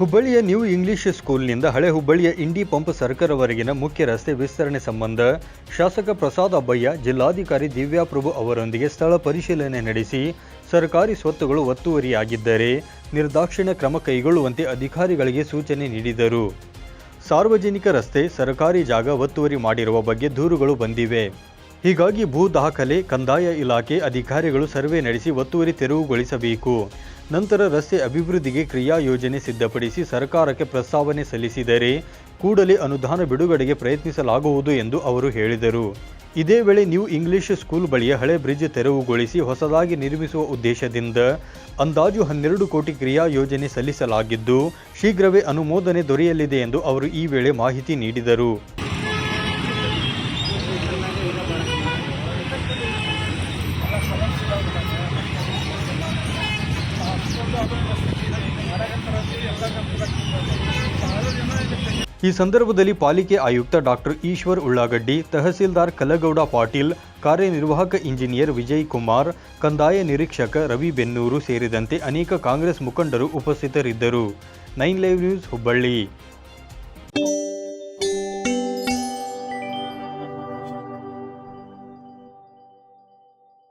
ಹುಬ್ಬಳ್ಳಿಯ new English ಸ್ಕೂಲ್ನಿಂದ ಹಳೆ ಹುಬ್ಬಳ್ಳಿಯ ಇಂಡಿ ಪಂಪ್ ಸರ್ಕಲ್ವರೆಗಿನ ಮುಖ್ಯ ರಸ್ತೆ ವಿಸ್ತರಣೆ ಸಂಬಂಧ ಶಾಸಕ ಪ್ರಸಾದ್ ಅಬ್ಬಯ್ಯ, ಜಿಲ್ಲಾಧಿಕಾರಿ ದಿವ್ಯಾಪ್ರಭು ಅವರೊಂದಿಗೆ ಸ್ಥಳ ಪರಿಶೀಲನೆ ನಡೆಸಿ ಸರ್ಕಾರಿ ಸ್ವತ್ತುಗಳು ಒತ್ತುವರಿಯಾಗಿದ್ದರೆ ನಿರ್ದಾಕ್ಷಿಣ್ಯ ಕ್ರಮ ಕೈಗೊಳ್ಳುವಂತೆ ಅಧಿಕಾರಿಗಳಿಗೆ ಸೂಚನೆ ನೀಡಿದರು. ಸಾರ್ವಜನಿಕ ರಸ್ತೆ, ಸರ್ಕಾರಿ ಜಾಗ ಒತ್ತುವರಿ ಮಾಡಿರುವ ಬಗ್ಗೆ ದೂರುಗಳು ಬಂದಿವೆ. ಹೀಗಾಗಿ ಭೂ ದಾಖಲೆ, ಕಂದಾಯ ಇಲಾಖೆ ಅಧಿಕಾರಿಗಳು ಸರ್ವೆ ನಡೆಸಿ ಒತ್ತುವರಿ ತೆರವುಗೊಳಿಸಬೇಕು. ನಂತರ ರಸ್ತೆ ಅಭಿವೃದ್ಧಿಗೆ ಕ್ರಿಯಾ ಯೋಜನೆ ಸಿದ್ಧಪಡಿಸಿ ಸರ್ಕಾರಕ್ಕೆ ಪ್ರಸ್ತಾವನೆ ಸಲ್ಲಿಸಿದರೆ ಕೂಡಲೇ ಅನುದಾನ ಬಿಡುಗಡೆಗೆ ಪ್ರಯತ್ನಿಸಲಾಗುವುದು ಎಂದು ಅವರು ಹೇಳಿದರು. ಇದೇ ವೇಳೆ ನ್ಯೂ ಇಂಗ್ಲಿಷ್ ಸ್ಕೂಲ್ ಬಳಿಯ ಹಳೆ ಬ್ರಿಡ್ಜ್ ತೆರವುಗೊಳಿಸಿ ಹೊಸದಾಗಿ ನಿರ್ಮಿಸುವ ಉದ್ದೇಶದಿಂದ ಅಂದಾಜು ಹನ್ನೆರಡು ಕೋಟಿ ಕ್ರಿಯಾ ಯೋಜನೆ ಸಲ್ಲಿಸಲಾಗಿದ್ದು, ಶೀಘ್ರವೇ ಅನುಮೋದನೆ ದೊರೆಯಲಿದೆ ಎಂದು ಅವರು ಈ ವೇಳೆ ಮಾಹಿತಿ ನೀಡಿದರು. ಈ ಸಂದರ್ಭದಲ್ಲಿ ಪಾಲಿಕೆ ಆಯುಕ್ತ ಡಾಕ್ಟರ್ ಈಶ್ವರ್ ಉಳ್ಳಾಗಡ್ಡಿ, ತಹಸೀಲ್ದಾರ್ ಕಲಗೌಡ ಪಾಟೀಲ್, ಕಾರ್ಯನಿರ್ವಾಹಕ ಇಂಜಿನಿಯರ್ ವಿಜಯ್ ಕುಮಾರ್, ಕಂದಾಯ ನಿರೀಕ್ಷಕ ರವಿ ಬೆನ್ನೂರು ಸೇರಿದಂತೆ ಅನೇಕ ಕಾಂಗ್ರೆಸ್ ಮುಖಂಡರು ಉಪಸ್ಥಿತರಿದ್ದರು. Nine live news Hubballi.